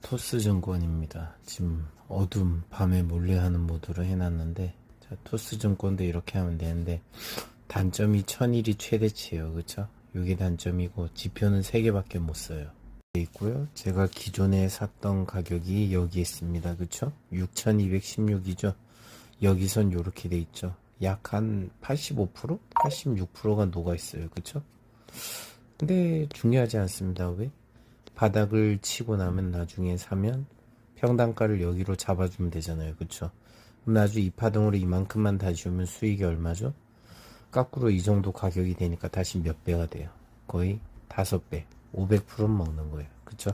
토스 증권입니다. 지금 어둠 밤에 몰래 하는 모드로 해놨는데 자, 토스 증권도 이렇게 하면 되는데 단점이 1001이 최대치예요. 그쵸? 이게 단점이고 지표는 3개밖에 못 써요. 있고요. 제가 기존에 샀던 가격이 여기 있습니다. 그쵸? 6216이죠. 여기선 이렇게 돼 있죠. 약 한 85%? 86%가 녹아 있어요. 그쵸? 근데 중요하지 않습니다. 왜? 바닥을 치고 나면 나중에 사면 평단가를 여기로 잡아주면 되잖아요. 그쵸? 그럼 나중에 이 파동으로 이만큼만 다시 오면 수익이 얼마죠? 거꾸로 이 정도 가격이 되니까 다시 몇 배가 돼요? 거의 다섯 배, 500%는 먹는 거예요. 그쵸?